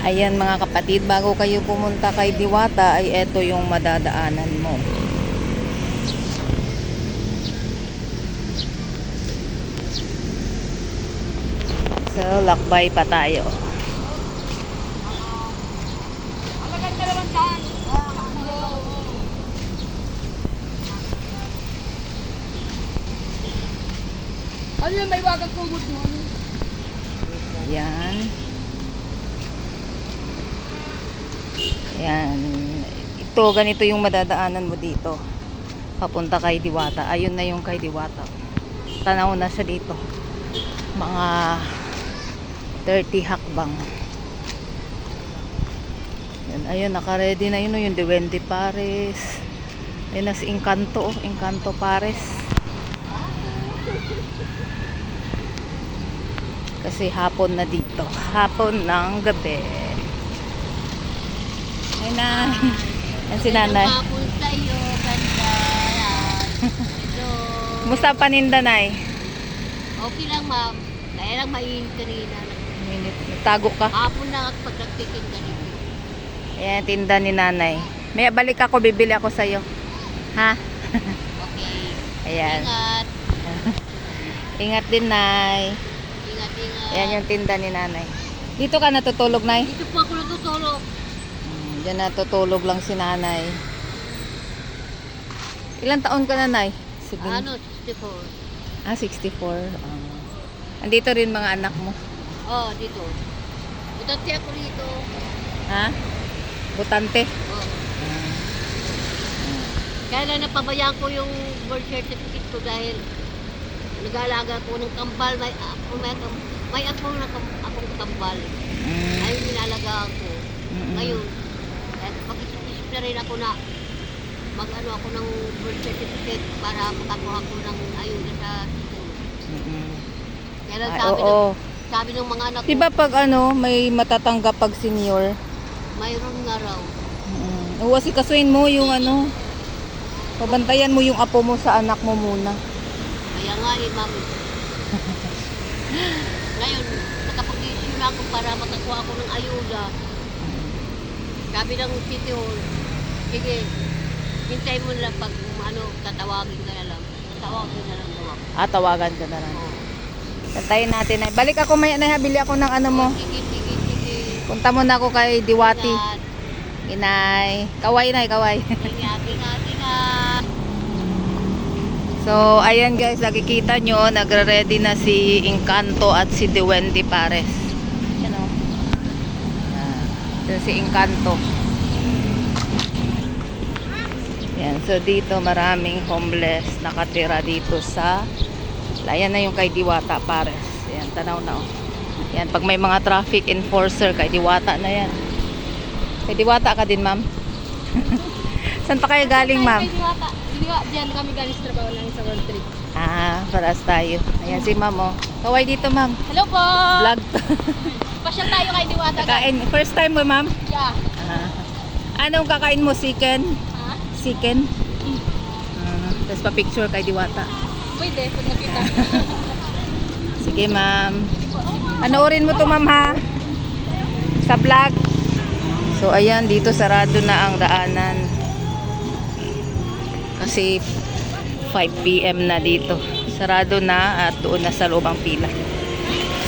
Ayan mga kapatid, bago kayo pumunta kay Diwata ay eto yung madadaanan mo. So, lakbay pa tayo. Ano yung may wagang kumot mo? Ayan. Ayan. Ito, ganito yung madadaanan mo dito. Papunta kay Diwata. Ayun na yung kay Diwata. Tanaw na siya dito. Mga 30 hakbang. Yan, ayun, naka-ready na yun. oh, Yung Duwende Pares. Ayun na si Encanto. oh, Encanto Pares. Kasi hapon na dito. Hapon ng gabi. Ay na. Yan si nanay. Hapon sa'yo, ganda. Musta paninda nay? Okay lang, ma'am. Kaya lang mainit kanina. Minute. Tago ka. Hapon na at pag nagtitinda nito. Ayan, tinda ni nanay. May balik ako, bibili ako sa'yo. Ha? Okay. Ayan. Ingat. Ingat din, nay. Ingat, ingat. Ayan yung tinda ni nanay. Dito ka natutulog, nay? Dito po ako natutulog. Diyan natutulog lang si nanay. Ilan taon ka na, nay? Sige. Ano, 64. Ah, 64. Ah. andito rin mga anak mo. Oh, dito. Utati ako dito. Ha? Butante. Oh. Kaya lang napabayaan ko yung birth certificate ko dahil nag-aalaga ko ng kambal. May, ako, may, may ako na akong kambal. Mm. Ayun nilalagaan ko. Mm-mm. Ngayon, na rin ako na mag-ano ako ng birth certificate para makakuha ko ng ayuda sa. Mm-mm. Kaya lang Ay, sabi, ng, oo. sabi ng mga anak ko, Diba pag ano, may matatanggap pag senior? mayroon nga raw. Mm. Oo, kasi kasuin mo yung ano, pabantayan mo yung apo mo sa anak mo muna. Kaya nga eh, ma'am. Ngayon, nakapag-issue na ako para makakuha ako ng ayuda. Sabi ng City Hall, sige, hintay mo na lang pag ano, tatawagin ka na lang. Tatawagin na lang daw ako. Ah, tawagan ka na lang. Oo. Tantayin natin na. Balik ako maya na, bili ako ng ano mo. Sige, sige, sige. Punta mo na ako kay Diwati. Ingat, Inay. Kaway na, kaway. ingat, ingat, ingat. So, ayan guys, nakikita nyo, nagre-ready na si Encanto at si Duwende Pares. Yan o. Yan si Encanto. Yan, so dito maraming homeless nakatira dito sa Ayan na yung kay Diwata Pares. Yan, tanaw na o. Yan, pag may mga traffic enforcer, kay Diwata na yan. Kay Diwata ka din, ma'am? Saan pa kayo galing, ma'am? Diyan kami galing sa trabaho lang sa World Trade. Ah, paras tayo. Ayan si ma'am, oh. Kaway dito, ma'am. Hello po! Vlog. Pasyal tayo kay Diwata. Kakain. First time mo, ma'am? Yeah. Ah. Anong kakain mo? Chicken? Ha? Chicken? Ah, Tapos pa-picture kay Diwata. Pwede, pag nakita. Sige, ma'am. Panoorin mo to, ma'am, ha? Sa vlog. So, ayan, dito sarado na ang daanan. Kasi 5 p.m. na dito. Sarado na at doon na sa loob ang pila.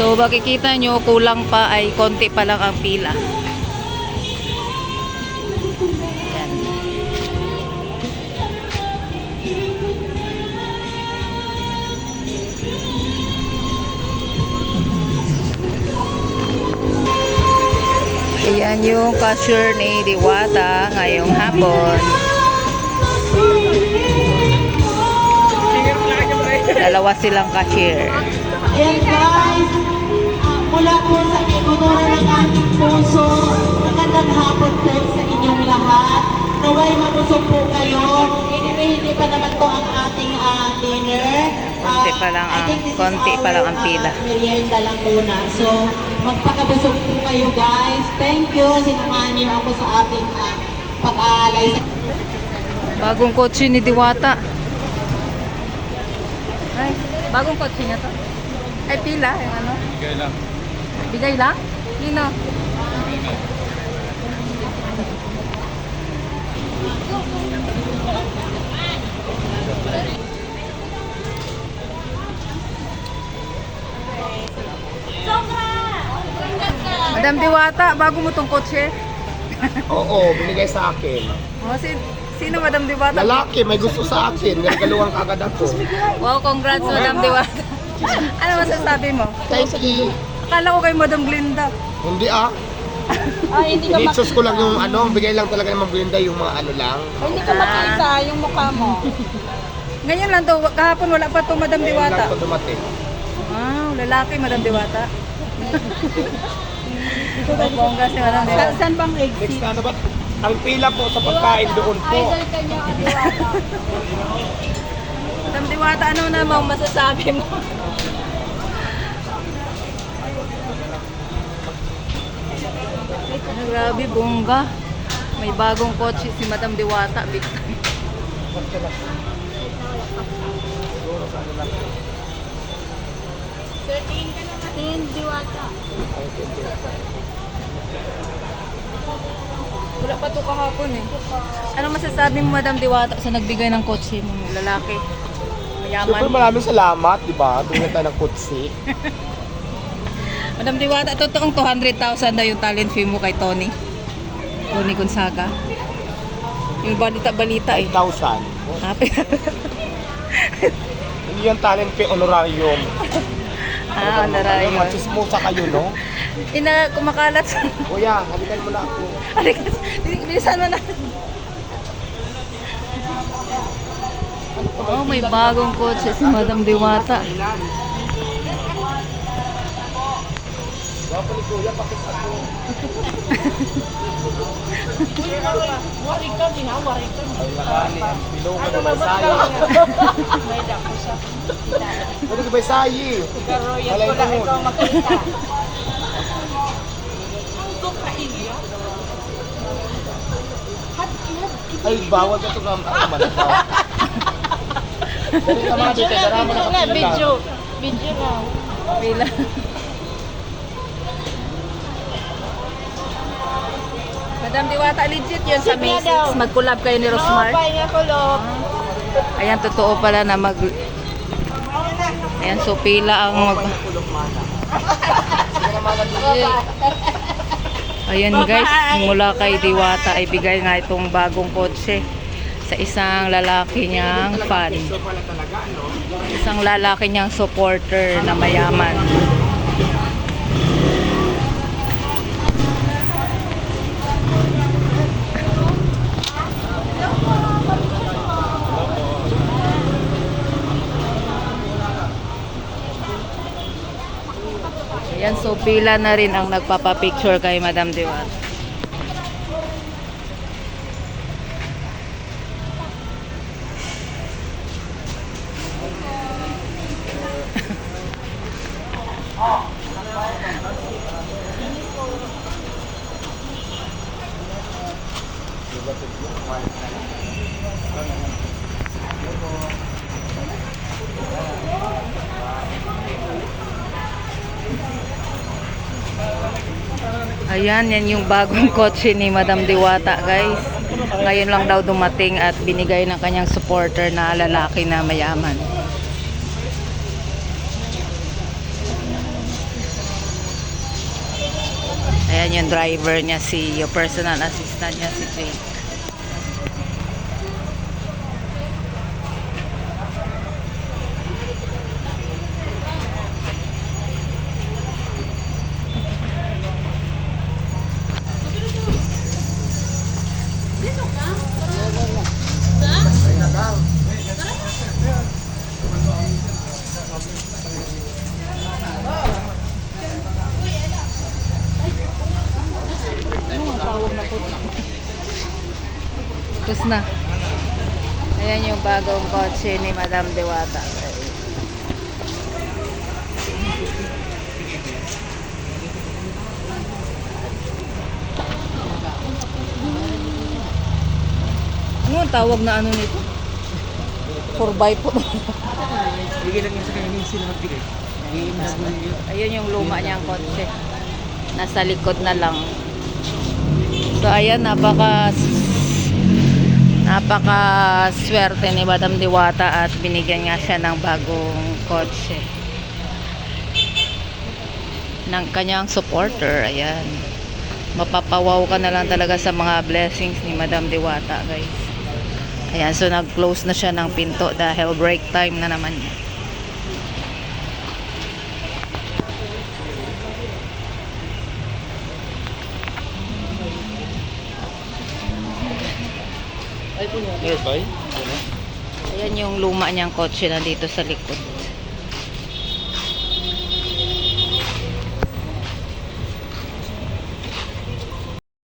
So, makikita nyo, kulang pa ay konti pa lang ang pila. Ayan yung cashier ni Diwata ngayong hapon. Dalawa silang cashier. Ayan guys, mula po sa ikutura ng ating puso, magandang hapon po sa inyong lahat. Naway mabusog po kayo. Hindi pa naman po ang ating ah, dinner. Konti pa lang ang- konti pa lang ang pila. merienda lang muna. So, magpakabusog po kayo guys. Thank you. Sinamahan niyo ako sa ating ah, pag-aalay sa Bagong kotse ni Diwata. Ay, bagong kotse niya to. Ay, pila, yung ano? Bigay lang. Bigay lang? Lino? Madam Diwata, bago mo tong kotse. Oo, binigay sa akin. Oh, si, sino Madam Diwata? Lalaki, may gusto sa akin. Nagaluhan kagad ako. Wow, congrats Madam Diwata. ano masasabi mo? Thank you. Akala ko kay Madam Glinda. Hindi ah. Ah, hindi ka, Nitsos ko lang yung ano, bigay lang talaga ng mga yung mga ano lang. hindi ka makita yung mukha mo. Ngayon lang to, kahapon wala pa to Madam Ngayon Diwata. lang ito dumating. Wow, lalaki Madam Diwata. Bongga si Madam Sa, saan bang Next exit? na ano ba? Ang pila po sa pagkain doon po. Idol ka niya, Adiwata. Madam Diwata, ano namang masasabi mo? Grabe, bongga. May bagong kotse si Madam Diwata. Big time. Tingin, Diwata. Wala pa to kahapon eh. Ano masasabi mo, Madam Diwata, sa nagbigay ng kotse mo, lalaki? Siyempre Mayaman. maraming salamat, di ba? Bigyan tayo ng kutsi. Madam Diwata, totoong 200,000 na yung talent fee mo kay Tony. Tony Gonzaga. Yung balita-balita eh. 5,000. Happy. Hindi yung talent pay honorarium. ah, honorarium. Machismosa kayo, no? Ina, kumakalat. Kuya, halikan mo na ako. Alikas, bilisan mo na. Oh, may bagong kotse si Madam Diwata. Wapo ni Kuya, pakit ako. Ay, nakali. Ang pilong ko na sayo. Ano ka ba sayi? Malay mo. Ay, bawal ka ito ka malataw. Dali ka mga dito, darama na kapila. Video. Video na. Pila. Madam Diwata, legit yun sa Macy's. Mag-collab kayo ni Rosmar. pahinga ko, Lok. Ayan, totoo pala na mag... Ayan, so pila ang mag... Ayan guys, mula kay Diwata ay bigay nga itong bagong kotse sa isang lalaki niyang fan. Isang lalaki niyang supporter na mayaman. Ayan, so pila na rin ang nagpapapicture kay Madam Diwata. Ayan, yan yung bagong kotse ni Madam Diwata, guys. Ngayon lang daw dumating at binigay ng kanyang supporter na lalaki na mayaman. Ayan yung driver niya, si yung personal assistant niya, si Jake. Tapos na. Ayan yung bagong kotse ni Madam Dewata. Ano ang tawag na ano nito? 4x4. Bigay lang yung sa kanya sila magbigay. Ayun yung luma niyang kotse. Nasa likod na lang. So ayan, napaka napaka swerte ni Madam Diwata at binigyan nga siya ng bagong kotse ng kanyang supporter. Ayan. Mapapawaw ka na lang talaga sa mga blessings ni Madam Diwata, guys. Ayan, so nag-close na siya ng pinto dahil break time na naman niya. Nearby? Ayan yung luma niyang kotse na dito sa likod.